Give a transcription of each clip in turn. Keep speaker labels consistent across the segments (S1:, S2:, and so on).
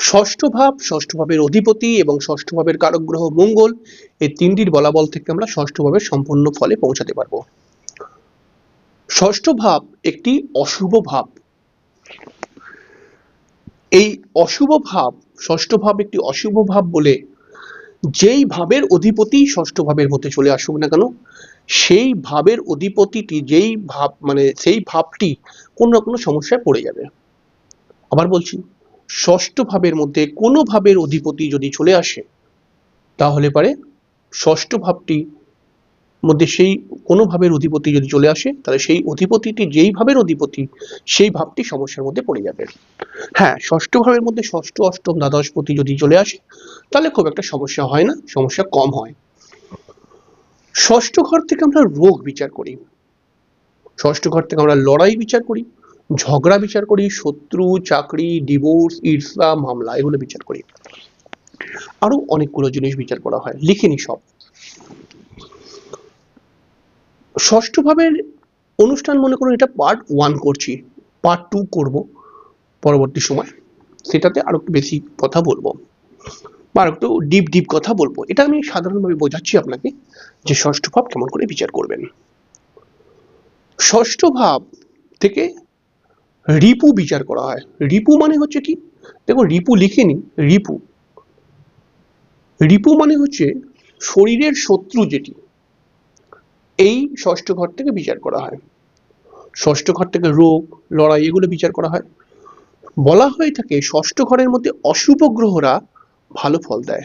S1: ষষ্ঠ ভাব, ষষ্ঠ ভাবের অধিপতি এবং ষষ্ঠ ভাবের কারক গ্রহ মঙ্গল, এই তিনটির বলাবল থেকে আমরা ষষ্ঠ ভাবের সম্পূর্ণ ফলে পৌঁছাতে পারব। ষষ্ঠ ভাব একটি অশুভ ভাব। এই অশুভ ভাব, ষষ্ঠ ভাব একটি অশুভ ভাব বলে যেই ভাবের অধিপতি ষষ্ঠ ভাবের মধ্যে চলে আসুক না কেন, সেই ভাবের অধিপতিটি, যেই ভাব মানে সেই ভাবটি কোনো না কোনো সমস্যায় পড়ে যাবে। আবার বলছি ষষ্ঠ ভাবের মধ্যে কোনো ভাবের অধিপতি যদি চলে আসে, তাহলে পারে ষষ্ঠ ভাবটি মধ্যে সেই কোনো ভাবের অধিপতি যদি চলে আসে, তাহলে সেই অধিপতিটি যেই ভাবের অধিপতি, সেই ভাবটি সমস্যার মধ্যে পড়ে যাবে। হ্যাঁ ষষ্ঠ ভাবের মধ্যে ষষ্ঠ, অষ্টম, দ্বাদশপতি যদি চলে আসে, তাহলে খুব একটা সমস্যা হয় না, সমস্যা কম হয়। ষষ্ঠ ঘর থেকে আমরা রোগ বিচার করি। ষষ্ঠ ঘর থেকে আমরা লড়াই বিচার করি। ঝগড়া বিচার করি, শত্রু, চাকরি ডিভোর্স ঈর্ষা, মামলা, এগুলো বিচার করি। আরও অনেকগুলো জিনিস বিচার করা হয়, লিখিনি সব। ষষ্ঠ ভাবের অনুষ্ঠান মনে করুন, এটা পার্ট ওয়ান করছি পার্ট টু করব পরবর্তী সময়। সেটাতে আরও একটু বেশি কথা বলব। বা আরও একটু ডিপ ডিপ কথা বলব। এটা আমি সাধারণভাবে বোঝাচ্ছি আপনাকে যে ষষ্ঠ ভাব কেমন করে বিচার করবেন। ষষ্ঠ ভাব থেকে রিপু বিচার করা হয়। রিপু মানে হচ্ছে কি? দেখো, রিপু লিখিনি, রিপু। রিপু মানে হচ্ছে শরীরের শত্রু যেটি, এই ষষ্ঠ ঘর থেকে বিচার করা হয়। ষষ্ঠ ঘর থেকে রোগ, লড়াই এগুলো বিচার করা হয়। বলা হয়ে থাকে, ষষ্ঠ ঘরের মধ্যে অশুভ গ্রহরা ভালো ফল দেয়।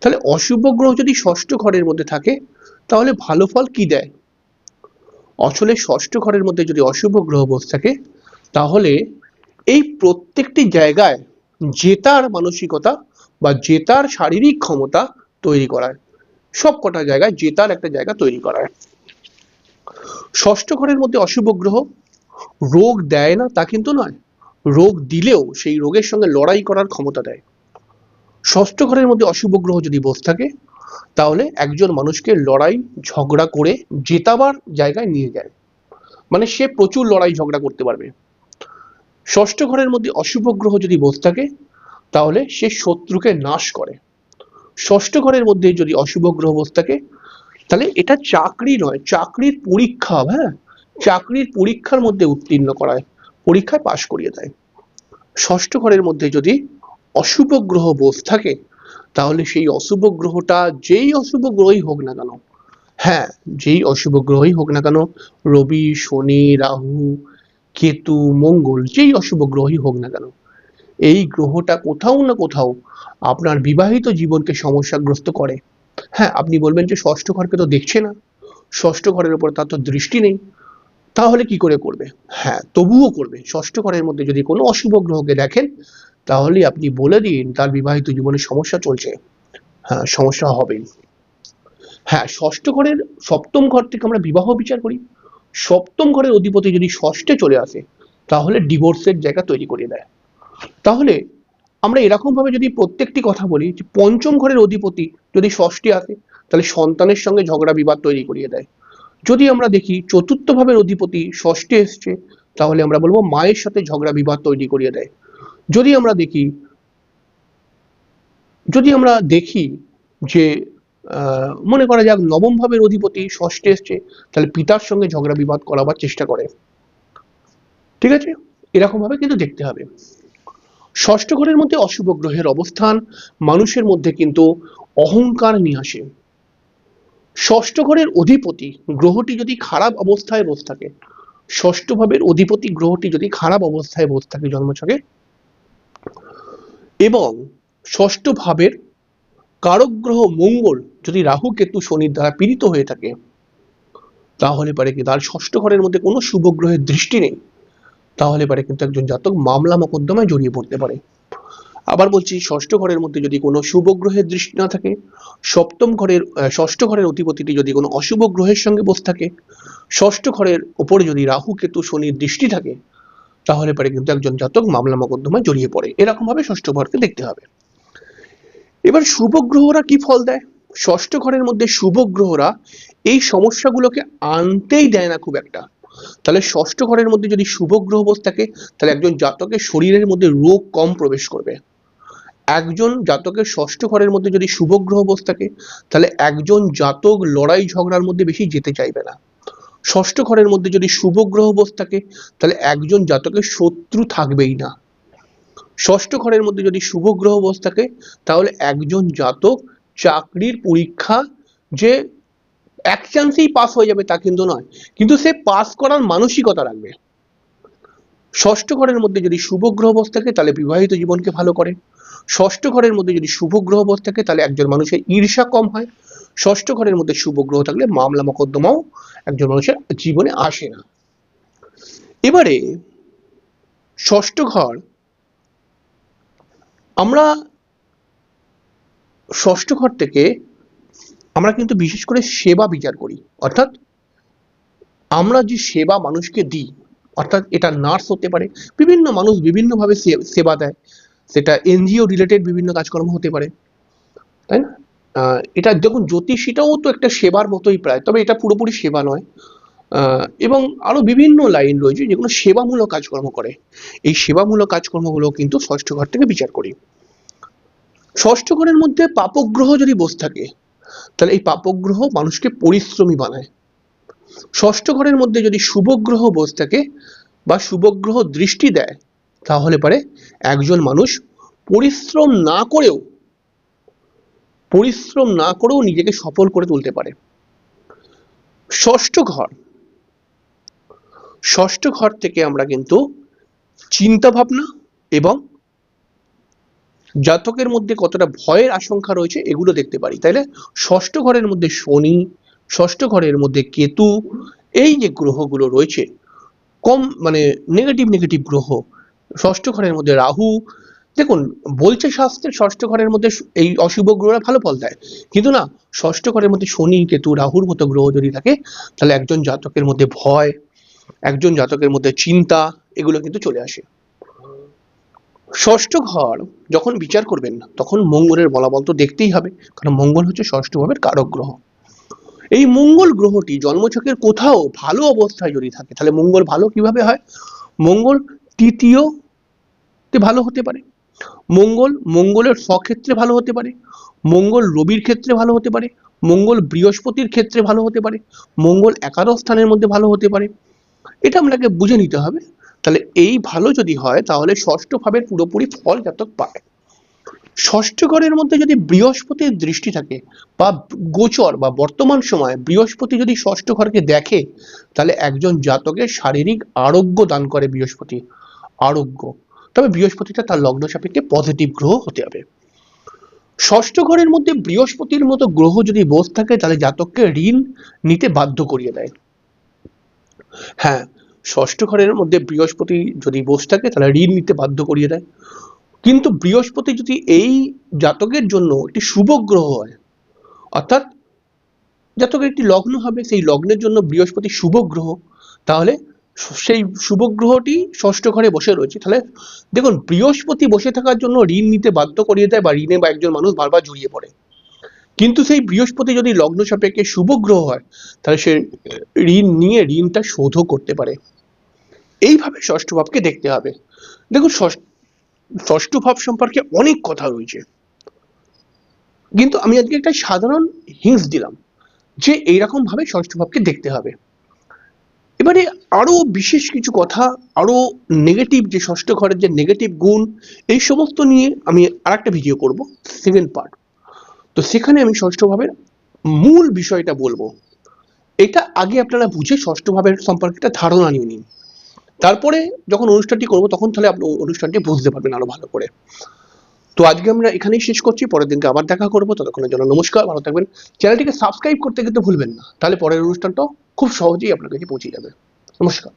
S1: তাহলে অশুভ গ্রহ যদি ষষ্ঠ ঘরের মধ্যে থাকে, তাহলে ভালো ফল কি দেয়? আসলে ষষ্ঠ ঘরের মধ্যে যদি অশুভ গ্রহ বসে থাকে তাহলে এই প্রত্যেকটি জায়গায় জেতার মানসিকতা বা জেতার শারীরিক ক্ষমতা তৈরি করায় সব কটা জায়গায় জেতার একটা জায়গা তৈরি করায় ষষ্ঠ ঘরের মধ্যে অশুভ গ্রহ, রোগ দেয় না তা কিন্তু নয়, রোগ দিলেও সেই রোগের সঙ্গে লড়াই করার ক্ষমতা দেয়। ষষ্ঠ ঘরের মধ্যে অশুভ গ্রহ যদি বসে থাকে, তাহলে একজন মানুষকে লড়াই, ঝগড়া করে জেতাবার জায়গায় নিয়ে যায়। মানে সে প্রচুর লড়াই ঝগড়া করতে পারবে। ষষ্ঠ ঘরের মধ্যে অশুভ গ্রহ যদি বসে থাকে, তাহলে সে শত্রুকে নাশ করে। ষষ্ঠ ঘরের মধ্যে যদি অশুভ গ্রহ বসে থাকে, তাহলে এটা চাকরি নয়, চাকরির পরীক্ষা হ্যাঁ? চাকরির পরীক্ষার মধ্যে উত্তীর্ণ করায়, পরীক্ষায় পাশ করিয়ে দেয়। ষষ্ঠ ঘরের মধ্যে যদি অশুভ গ্রহ বসে থাকে, তাহলে সেই অশুভ গ্রহটা যেই অশুভ গ্রহই হোক না কেন হ্যাঁ যেই অশুভ গ্রহই হোক না কেন, রবি, শনি, রাহু কেতু, মঙ্গল, যেই অশুভ গ্রহই হোক না কেন, এই গ্রহটা কোথাও না কোথাও আপনার বিবাহিত জীবনকে সমস্যাগ্রস্ত করে। হ্যাঁ আপনি বলবেন যে ষষ্ঠ ঘরকে তো দেখছে না, ষষ্ঠ ঘরের উপর তার তো দৃষ্টি নেই, তাহলে কি করে করবে? হ্যাঁ তবুও করবে। ষষ্ঠ ঘরের মধ্যে যদি কোনো অশুভ গ্রহকে দেখেন তাহলে আপনি বলে দিন তার বিবাহিত জীবনে সমস্যা চলছে। হ্যাঁ সমস্যা হবেই। হ্যাঁ ষষ্ঠ ঘরের সপ্তম ঘর থেকে আমরা বিবাহ বিচার করি। সপ্তম ঘরের অধিপতি যদি ষষ্ঠে চলে আসে, তাহলে ডিভোর্সের জায়গা তৈরি করে দেয়। তাহলে আমরা এরকম ভাবে যদি প্রত্যেকটি কথা বলি যে পঞ্চম ঘরের অধিপতি যদি ষষ্ঠে আসে, তাহলে সন্তানের সঙ্গে ঝগড়া বিবাদ তৈরি করিয়ে দেয়। যদি আমরা দেখি চতুর্থ ভাবের অধিপতি ষষ্ঠে এসছে, তাহলে আমরা বলব মায়ের সাথে ঝগড়া বিবাদ তৈরি করিয়ে দেয়। যদি আমরা দেখি, যদি আমরা দেখি যে মনে করা যাক নবম ভাবের অধিপতি ষষ্ঠে এসছে, তাহলে পিতার সঙ্গে ঝগড়া বিবাদ করাবার চেষ্টা করে। ঠিক আছে? এরকম ভাবে কিন্তু দেখতে হবে। ষষ্ঠ ঘরের মধ্যে অশুভ গ্রহের অবস্থান, মানুষের মধ্যে কিন্তু অহংকার নিয়ে আসে ষষ্ঠ ঘরের অধিপতি, গ্রহটি যদি খারাপ অবস্থায় বসে থাকে, ষষ্ঠ ভাবের অধিপতি গ্রহটি যদি খারাপ অবস্থায় বসে থাকে জন্মছকে, এবং ষষ্ঠ ভাবের কারক গ্রহ মঙ্গল যদি রাহু, কেতু, শনির দ্বারা পীড়িত হয়ে থাকে, তাহলে পারে কি তার ষষ্ঠ ঘরের মধ্যে কোনো শুভ গ্রহের দৃষ্টি নেই। তাহলে পারে কিন্তু একজন জাতক মামলা মোকদ্দমায় জড়িয়ে পড়তে পারে। আবার বলছি, ষষ্ঠ ঘরের মধ্যে যদি কোনো শুভ গ্রহের দৃষ্টি না থাকে, সপ্তম ঘরের ষষ্ঠ ঘরের অধিপতিটি যদি কোনো অশুভ গ্রহের সঙ্গে বসে থাকে, ষষ্ঠ ঘরের উপরে যদি রাহু, কেতু, শনির দৃষ্টি থাকে, তাহলে পারে কিন্তু একজন জাতক মামলা মোকদ্দমায় জড়িয়ে পড়ে। এরকম ভাবে ষষ্ঠ ঘরকে দেখতে হবে। এবার শুভ গ্রহরা কি ফল দেয়? ষষ্ঠ ঘরের মধ্যে শুভ গ্রহরা এই সমস্যাগুলোকে আনতেই দেয় না খুব একটা। তাহলে ষষ্ঠ ঘরের মধ্যে যদি শুভ গ্রহ থাকে, তাহলে একজন জাতকের শরীরের মধ্যে রোগ কম প্রবেশ করবে। একজন জাতকের ষষ্ঠ ঘরের মধ্যে যদি শুভ গ্রহ বসে থাকে, তাহলে একজন জাতক লড়াই ঝগড়ার মধ্যে বেশি যেতে চাইবে না। ষষ্ঠ ঘরের মধ্যে যদি শুভ গ্রহ বসে থাকে, তাহলে একজন জাতকের শত্রু থাকবেই না। ষষ্ঠ ঘরের মধ্যে যদি শুভ গ্রহ বসে থাকে, তাহলে একজন জাতক চাকরির পরীক্ষা যে এক চান্সেই পাস হয়ে যাবে তা কিন্তু নয়। কিন্তু সে পাস করার মানসিকতা রাখবে। ষষ্ঠ ঘরের মধ্যে যদি শুভ গ্রহ বসে থাকে, তাহলে বিবাহিত জীবনকে ভালো করে। ষষ্ঠ ঘরের মধ্যে যদি শুভ গ্রহ বসে থাকে, তাহলে একজন মানুষের ঈর্ষা কম হয়। ষষ্ঠ ঘরের মধ্যে শুভ গ্রহ থাকলে মামলা মোকদ্দমাও একজন মানুষের জীবনে আসে না। এবারে ষষ্ঠ ঘর আমরা ষষ্ঠ ঘর থেকে আমরা কিন্তু বিশেষ করে সেবা বিচার করি। অর্থাৎ আমরা যে সেবা মানুষকে দিই, অর্থাৎ এটা নার্স হতে পারে, বিভিন্ন মানুষ বিভিন্নভাবে সেবা দেয়। সেটা এনজিও রিলেটেড বিভিন্ন কাজকর্ম হতে পারে, তাই না? এটা দেখুন, জ্যোতিষীটাও তো একটা সেবার মতোই প্রায়, তবে এটা পুরোপুরি সেবা নয়। এবং আরও বিভিন্ন লাইন রয়েছে যেগুলো সেবামূলক কাজকর্ম করে। এই সেবামূলক কাজকর্মগুলো কিন্তু ষষ্ঠ ঘর থেকে বিচার করি। ষষ্ঠ ঘরের মধ্যে পাপগ্রহ যদি বসে থাকে, তাহলে এই পাপগ্রহ মানুষকে পরিশ্রমী বানায়। ষষ্ঠ ঘরের মধ্যে যদি শুভগ্রহ বসে থাকে বা শুভগ্রহ দৃষ্টি দেয়, তাহলে পারে একজন মানুষ পরিশ্রম না করেও, পরিশ্রম না করেও নিজেকে সফল করে তুলতে পারে। ষষ্ঠ ঘর ষষ্ঠ ঘর থেকে আমরা কিন্তু চিন্তা ভাবনা এবং জাতকের মধ্যে কতটা ভয়ের আশঙ্কা রয়েছে এগুলো দেখতে পারি। তাইলে ষষ্ঠ ঘরের মধ্যে শনি, ষষ্ঠ ঘরের মধ্যে কেতু, এই যে গ্রহগুলো রয়েছে, কম মানে নেগেটিভ নেগেটিভ গ্রহ, ষষ্ঠ ঘরের মধ্যে রাহু, দেখুন বলছে শাস্ত্রের ষষ্ঠ ঘরের মধ্যে এই অশুভ গ্রহরা ভালো ফল দেয়। কিন্তু না, ষষ্ঠ ঘরের মধ্যে শনি, কেতু, রাহুর মতো গ্রহ যদি থাকে, তাহলে একজন জাতকের মধ্যে ভয় একজন জাতকের মধ্যে চিন্তা, এগুলো কিন্তু চলে আসে। ষষ্ঠ ঘর, যখন বিচার করবেন তখন মঙ্গলের বলাবল তো দেখতেই হবে, কারণ মঙ্গল হচ্ছে ষষ্ঠ ভাবের কারক গ্রহ। এই মঙ্গল গ্রহটি জন্মছকের কোথাও ভালো অবস্থায় যদি থাকে, তাহলে মঙ্গল ভালো কীভাবে হয়? মঙ্গল তৃতীয় ভালো হতে পারে। মঙ্গল মঙ্গলের স্বক্ষেত্রে ভালো হতে পারে। মঙ্গল রবির ক্ষেত্রে ভালো হতে পারে। মঙ্গল বৃহস্পতির ক্ষেত্রে ভালো হতে পারে। মঙ্গল একাদশ স্থানের মধ্যে ভালো হতে পারে। এটা আপনাকে বুঝে নিতে হবে। তাহলে এই ভালো যদি হয়, তাহলে ষষ্ঠ ভাবের পুরোপুরি ফল জাতক পায়। ষষ্ঠ ঘরের মধ্যে যদি বৃহস্পতির দৃষ্টি থাকে বা গোচর বা বর্তমান সময়ে বৃহস্পতি যদি ষষ্ঠ ঘরকে দেখে, তাহলে একজন জাতকের শারীরিক আরোগ্য দান করে বৃহস্পতি। আরোগ্য। তবে বৃহস্পতিটা তার লগ্ন সাপেক্ষে পজিটিভ গ্রহ হতে হবে। ষষ্ঠ ঘরের মধ্যে বৃহস্পতির মতো গ্রহ যদি বস থাকে, তাহলে জাতককে ঋণ নিতে বাধ্য করিয়ে দেয়। হ্যাঁ ষষ্ঠ ঘরের মধ্যে বৃহস্পতি যদি বসে থাকে, তাহলে ঋণ নিতে বাধ্য করিয়ে দেয়। কিন্তু বৃহস্পতি যদি এই জাতকের জন্য একটি শুভ গ্রহ হয়, অর্থাৎ জাতকের একটি লগ্ন হবে, সেই লগ্নের জন্য বৃহস্পতি শুভ গ্রহ, তাহলে সেই শুভ গ্রহটি ষষ্ঠ ঘরে বসে রয়েছে। তাহলে দেখুন, বৃহস্পতি বসে থাকার জন্য ঋণ নিতে বাধ্য করিয়ে দেয় বা ঋণে বা একজন মানুষ বারবার জড়িয়ে পড়ে। কিন্তু সেই বৃহস্পতি যদি লগ্ন সাপেক্ষে শুভ গ্রহ হয়, তাহলে সে ঋণ নিয়ে ঋণটা শোধও করতে পারে। এইভাবে ষষ্ঠ ভাবকে দেখতে হবে। দেখুন, ষষ্ঠ ভাব সম্পর্কে অনেক কথা রয়েছে। কিন্তু আমি আজকে একটা সাধারণ হিন্স দিলাম যে এইরকম ভাবে ষষ্ঠ ভাবকে দেখতে হবে। এবারে আরও বিশেষ কিছু কথা, আরও নেগেটিভ যে ষষ্ঠ ঘরের যে নেগেটিভ গুণ, এই সমস্ত নিয়ে আমি আরেকটা ভিডিও করব সেকেন্ড পার্ট তো সেখানে আমি ষষ্ঠ ভাবের মূল বিষয়টা বলব। এটা আগে আপনারা বুঝে ষষ্ঠ ভাবের সম্পর্কে একটা ধারণা নিয়ে নিন। তারপরে যখন অনুষ্ঠানটি করব, তখন তাহলে আপনি অনুষ্ঠানটি বুঝতে পারবেন আরও ভালো করে। তো আজকে আমরা এখানেই শেষ করছি। পরের দিনকে আবার দেখা করব। ততক্ষণের জন্য নমস্কার, ভালো থাকবেন। চ্যানেলটিকে সাবস্ক্রাইব করতে কিন্তু ভুলবেন না। তাহলে পরের অনুষ্ঠানটাও খুব সহজেই আপনার কাছে পৌঁছে যাবে। নমস্কার।